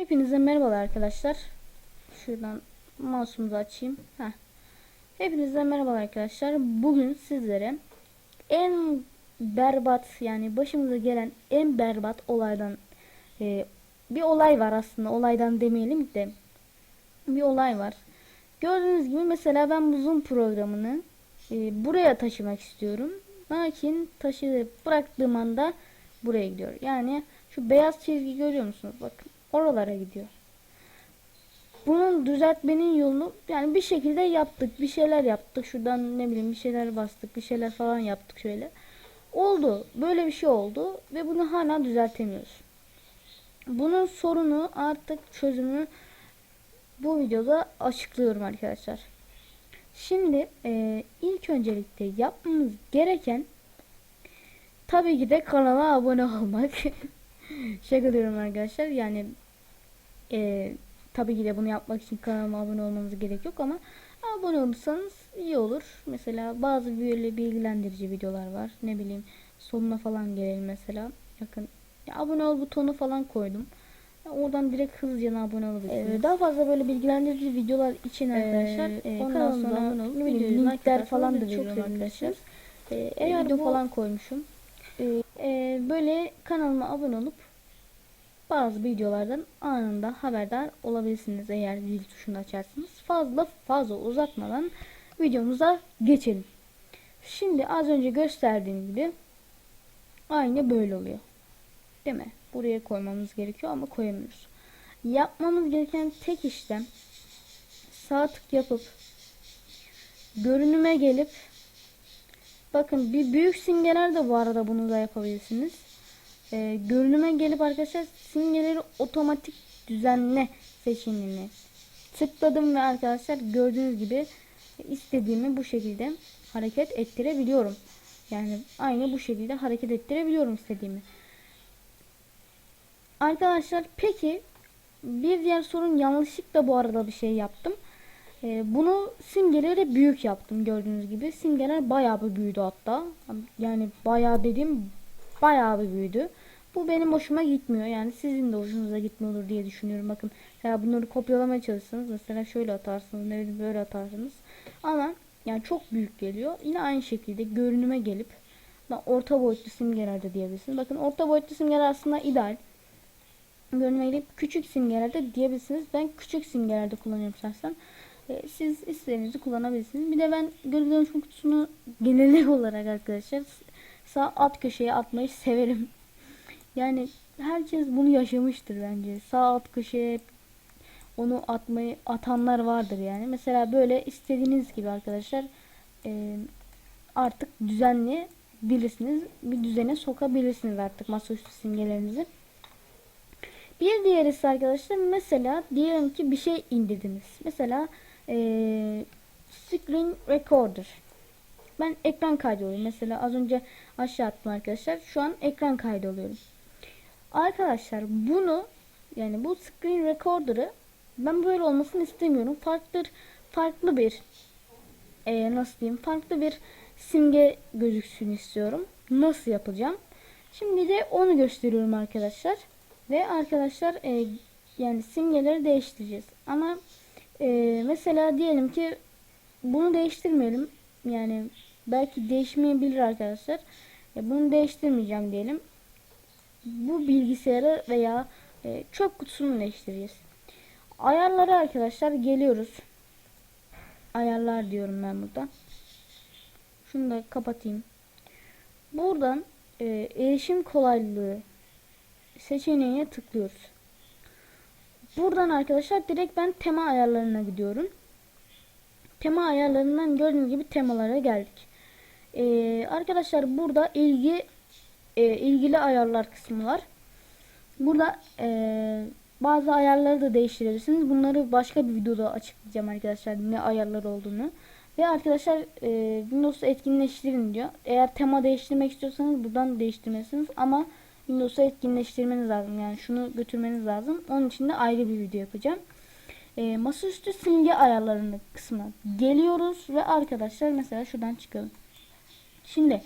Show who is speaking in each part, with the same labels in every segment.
Speaker 1: Hepinize merhabalar arkadaşlar. Şuradan mouse'umuzu açayım. Heh. Hepinize merhabalar arkadaşlar. Bugün sizlere en berbat yani başımıza gelen en berbat olaydan e, bir olay var aslında. Olaydan demeyelim de bir olay var. Gördüğünüz gibi mesela ben bu Zoom programını e, buraya taşımak istiyorum. Lakin taşıyıp bıraktığım anda buraya gidiyor. Yani şu beyaz çizgi görüyor musunuz? Bakın oralara gidiyor. Bunun düzeltmenin yolunu yani bir şekilde yaptık. Bir şeyler yaptık. Şuradan ne bileyim bir şeyler bastık. Bir şeyler falan yaptık şöyle. Oldu. Böyle bir şey oldu ve bunu hala düzeltemiyoruz. Bunun sorunu artık çözümü bu videoda açıklıyorum arkadaşlar. Şimdi e, ilk öncelikle yapmamız gereken tabii ki de kanala abone olmak. Şaka diyorum arkadaşlar. Yani e, tabii ki de bunu yapmak için kanalıma abone olmanız gerek yok ama abone olursanız iyi olur. Mesela bazı böyle bilgilendirici videolar var. Ne bileyim sonuna falan gelelim mesela. Bakın ya abone ol butonu falan koydum. Ya Oradan direkt hızlıca abone olabilirsiniz. Ee, daha fazla böyle bilgilendirici videolar için arkadaşlar
Speaker 2: Ee,
Speaker 1: e,
Speaker 2: sonra
Speaker 1: abone olup linkler falan da veriyorum arkadaşlar. Ee,
Speaker 2: Eğer
Speaker 1: video
Speaker 2: bu-
Speaker 1: falan koymuşum. Ee, e, böyle kanalıma abone olup bazı videolardan anında haberdar olabilirsiniz eğer zil tuşunu açarsanız. Fazla fazla uzatmadan videomuza geçelim. Şimdi az önce gösterdiğim gibi aynı böyle oluyor. Değil mi? Buraya koymamız gerekiyor ama koyamıyoruz. Yapmamız gereken tek işlem sağ tık yapıp görünüme gelip bakın bir büyük simgeler de bu arada bunu da yapabilirsiniz. Ee, görünüme gelip arkadaşlar simgeleri otomatik düzenle seçeneğini tıkladım ve arkadaşlar gördüğünüz gibi istediğimi bu şekilde hareket ettirebiliyorum. Yani aynı bu şekilde hareket ettirebiliyorum istediğimi. Arkadaşlar peki bir diğer sorun yanlışlıkla bu arada bir şey yaptım. Ee, bunu simgeleri büyük yaptım gördüğünüz gibi. Simgeler bayağı bir büyüdü hatta. Yani bayağı dediğim bayağı bir büyüdü. Bu benim hoşuma gitmiyor. Yani sizin de hoşunuza gitmiyor diye düşünüyorum. Bakın ya bunları kopyalamaya çalışsanız mesela şöyle atarsınız, ne bileyim böyle atarsınız. Ama yani çok büyük geliyor. Yine aynı şekilde görünüme gelip orta boyutlu simgeler de diyebilirsiniz. Bakın orta boyutlu simgeler aslında ideal. Görünüme gelip küçük simgelerde diyebilirsiniz. Ben küçük simgelerde kullanıyorum şahsen. E, siz istediğinizi kullanabilirsiniz. Bir de ben geri dönüşüm kutusunu genel olarak arkadaşlar sağ alt köşeye atmayı severim. Yani herkes bunu yaşamıştır bence. Sağ alt köşeye onu atmayı atanlar vardır yani. Mesela böyle istediğiniz gibi arkadaşlar e, artık düzenli bilirsiniz. Bir düzene sokabilirsiniz artık masaüstü simgelerinizi. Bir diğer ise arkadaşlar mesela diyelim ki bir şey indirdiniz. Mesela eee screen recorder. Ben ekran kaydı alıyorum. Mesela az önce aşağı attım arkadaşlar. Şu an ekran kaydı alıyorum. Arkadaşlar bunu yani bu screen recorder'ı ben böyle olmasını istemiyorum. Farklı farklı bir eee, nasıl diyeyim farklı bir simge gözüksün istiyorum. Nasıl yapacağım? Şimdi de onu gösteriyorum arkadaşlar. Ve arkadaşlar e, yani simgeleri değiştireceğiz. Ama e, mesela diyelim ki bunu değiştirmeyelim. Yani belki değişmeyebilir arkadaşlar. E, bunu değiştirmeyeceğim diyelim. Bu bilgisayarı veya e, çöp kutusunu değiştireceğiz. Ayarlara arkadaşlar geliyoruz. Ayarlar diyorum ben burada. Şunu da kapatayım. Buradan e, erişim kolaylığı seçeneğine tıklıyoruz. Buradan arkadaşlar direkt ben tema ayarlarına gidiyorum. Tema ayarlarından gördüğünüz gibi temalara geldik. Ee, arkadaşlar burada ilgi e, ilgili ayarlar kısmı var. Burada e, bazı ayarları da değiştirebilirsiniz. Bunları başka bir videoda açıklayacağım arkadaşlar ne ayarlar olduğunu. Ve arkadaşlar e, Windows'u etkinleştirin diyor. Eğer tema değiştirmek istiyorsanız buradan değiştirmelisiniz. Ama Windows'u etkinleştirmeniz lazım. Yani şunu götürmeniz lazım. Onun için de ayrı bir video yapacağım. E, masaüstü simge ayarlarını kısmına geliyoruz ve arkadaşlar mesela şuradan çıkalım. Şimdi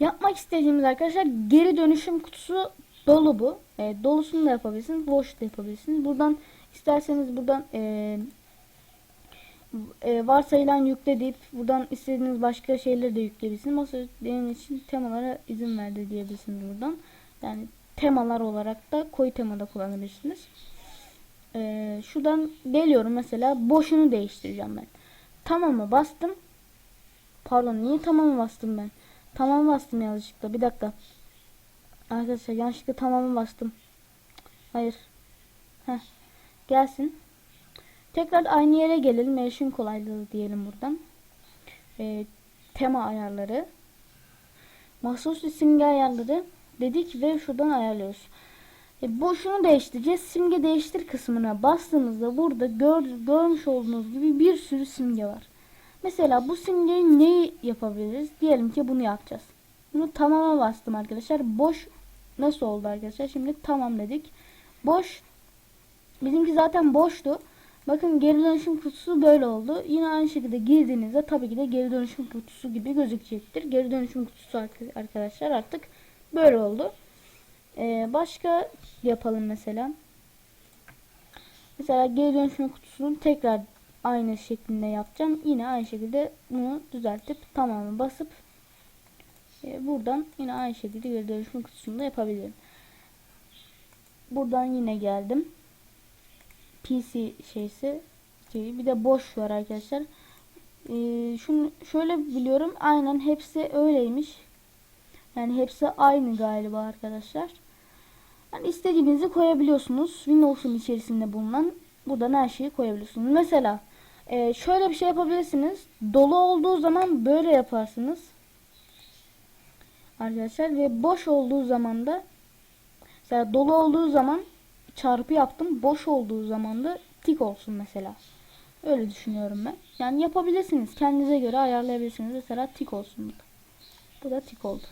Speaker 1: yapmak istediğimiz arkadaşlar geri dönüşüm kutusu dolu bu. E, dolusunu da yapabilirsiniz. Boş da yapabilirsiniz. Buradan isterseniz buradan e, e, varsayılan yükle deyip buradan istediğiniz başka şeyleri de yükleyebilirsiniz. Masa benim için temalara izin verdi diyebilirsiniz buradan. Yani temalar olarak da koyu temada kullanabilirsiniz. E, şuradan geliyorum mesela boşunu değiştireceğim ben. Tamamı bastım. Pardon niye tamamı bastım ben? Tamamı bastım yanlışlıkla. Bir dakika. Arkadaşlar yanlışlıkla tamamı bastım. Hayır. Heh. Gelsin. Tekrar aynı yere gelelim. Erişim kolaylığı diyelim buradan. Ee, tema ayarları. Masaüstü simge ayarları dedik ve şuradan ayarlıyoruz. E, boşunu değiştireceğiz. Simge değiştir kısmına bastığımızda burada gör, görmüş olduğunuz gibi bir sürü simge var. Mesela bu simgeyi neyi yapabiliriz? Diyelim ki bunu yapacağız. Bunu tamama bastım arkadaşlar. Boş nasıl oldu arkadaşlar? Şimdi tamam dedik. Boş bizimki zaten boştu. Bakın geri dönüşüm kutusu böyle oldu. Yine aynı şekilde girdiğinizde tabii ki de geri dönüşüm kutusu gibi gözükecektir. Geri dönüşüm kutusu arkadaşlar artık böyle oldu. Ee, başka yapalım mesela. Mesela geri dönüşüm kutusunu tekrar aynı şeklinde yapacağım. Yine aynı şekilde bunu düzeltip tamamı basıp e, buradan yine aynı şekilde geri dönüşüm kutusunu da yapabilirim. Buradan yine geldim. PC şeysi şeyi bir de boş var arkadaşlar. Ee, şunu şöyle biliyorum aynen hepsi öyleymiş. Yani hepsi aynı galiba arkadaşlar. Yani istediğinizi koyabiliyorsunuz. Windows'un içerisinde bulunan buradan her şeyi koyabiliyorsunuz. Mesela e, şöyle bir şey yapabilirsiniz. Dolu olduğu zaman böyle yaparsınız. Arkadaşlar ve boş olduğu zaman da mesela dolu olduğu zaman çarpı yaptım. Boş olduğu zaman da tik olsun mesela. Öyle düşünüyorum ben. Yani yapabilirsiniz. Kendinize göre ayarlayabilirsiniz. Mesela tik olsun. Bu da tik oldu.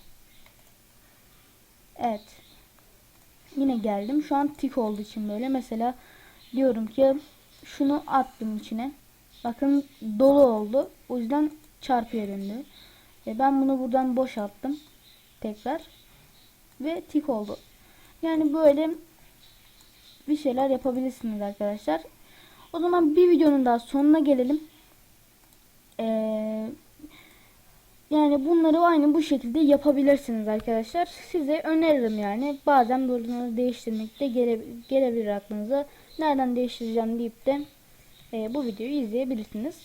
Speaker 1: Evet. Yine geldim. Şu an tik olduğu için böyle. Mesela diyorum ki şunu attım içine. Bakın dolu oldu. O yüzden çarpıya döndü. E ben bunu buradan boşalttım. Tekrar. Ve tik oldu. Yani böyle bir şeyler yapabilirsiniz arkadaşlar. O zaman bir videonun daha sonuna gelelim. Ee, yani bunları aynı bu şekilde yapabilirsiniz arkadaşlar. Size öneririm yani. Bazen bunları değiştirmek de gele, gelebilir aklınıza. Nereden değiştireceğim deyip de e, bu videoyu izleyebilirsiniz.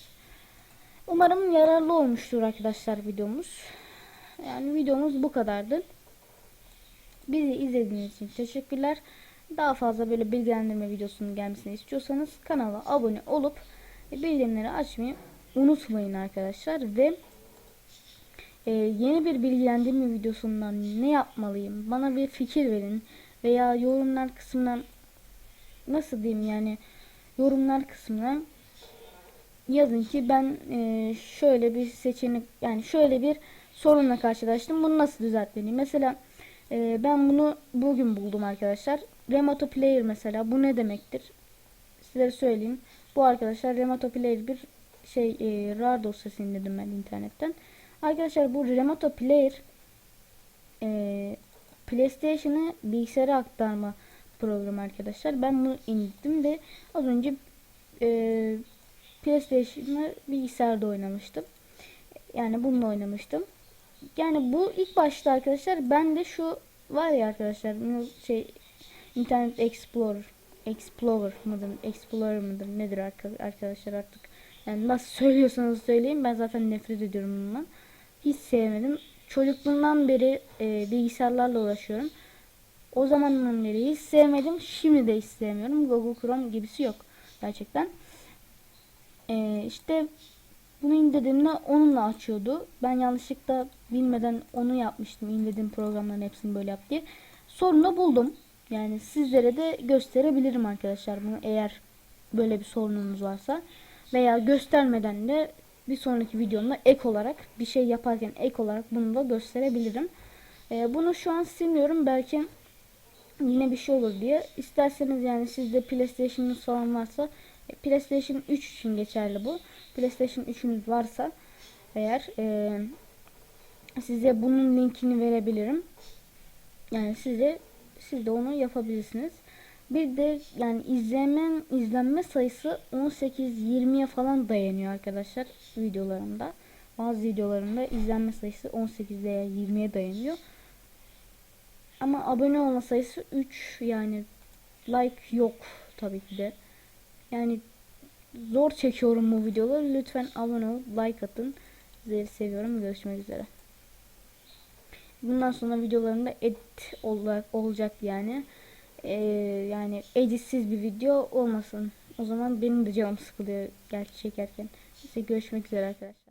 Speaker 1: Umarım yararlı olmuştur arkadaşlar videomuz. Yani videomuz bu kadardı. Bizi izlediğiniz için teşekkürler. Daha fazla böyle bilgilendirme videosunun gelmesini istiyorsanız kanala abone olup bildirimleri açmayı unutmayın arkadaşlar ve e, yeni bir bilgilendirme videosundan ne yapmalıyım bana bir fikir verin veya yorumlar kısmından nasıl diyeyim yani yorumlar kısmına yazın ki ben e, şöyle bir seçenek yani şöyle bir sorunla karşılaştım bunu nasıl düzeltmeliyim mesela e, ben bunu bugün buldum arkadaşlar Remote Player mesela bu ne demektir? Size söyleyeyim. Bu arkadaşlar Remote Player bir şey e, RAR dosyası indirdim ben internetten. Arkadaşlar bu Remote Player e, PlayStation'ı bilgisayara aktarma programı arkadaşlar. Ben bunu indirdim ve az önce e, PlayStation'ı bilgisayarda oynamıştım. Yani bununla oynamıştım. Yani bu ilk başta arkadaşlar ben de şu var ya arkadaşlar şey Internet Explorer Explorer mıdır, Explorer mıdır nedir arkadaşlar artık. Yani nasıl söylüyorsanız söyleyin ben zaten nefret ediyorum bundan. Hiç sevmedim. Çocukluğumdan beri e, bilgisayarlarla uğraşıyorum. O zamandan beri hiç sevmedim. Şimdi de hiç sevmiyorum. Google Chrome gibisi yok. Gerçekten. E, işte bunu indirdiğimde onunla açıyordu. Ben yanlışlıkla bilmeden onu yapmıştım. İndirdiğim programların hepsini böyle yap diye. Sorunu buldum. Yani sizlere de gösterebilirim arkadaşlar bunu eğer böyle bir sorununuz varsa. Veya göstermeden de bir sonraki videomda ek olarak bir şey yaparken ek olarak bunu da gösterebilirim. Ee, bunu şu an silmiyorum belki yine bir şey olur diye. İsterseniz yani sizde PlayStation'ınız falan varsa e, PlayStation 3 için geçerli bu. PlayStation 3'ünüz varsa eğer e, size bunun linkini verebilirim. Yani size siz de onu yapabilirsiniz. Bir de yani izleme izlenme sayısı 18-20'ye falan dayanıyor arkadaşlar videolarımda. Bazı videolarımda izlenme sayısı 18 veya 20'ye dayanıyor. Ama abone olma sayısı 3 yani like yok tabii ki de. Yani zor çekiyorum bu videoları. Lütfen abone ol, like atın. Sizleri seviyorum. Görüşmek üzere. Bundan sonra videolarımda edit olacak, olacak yani. Ee, yani editsiz bir video olmasın. O zaman benim de canım sıkılıyor gerçi çekerken. Size görüşmek üzere arkadaşlar.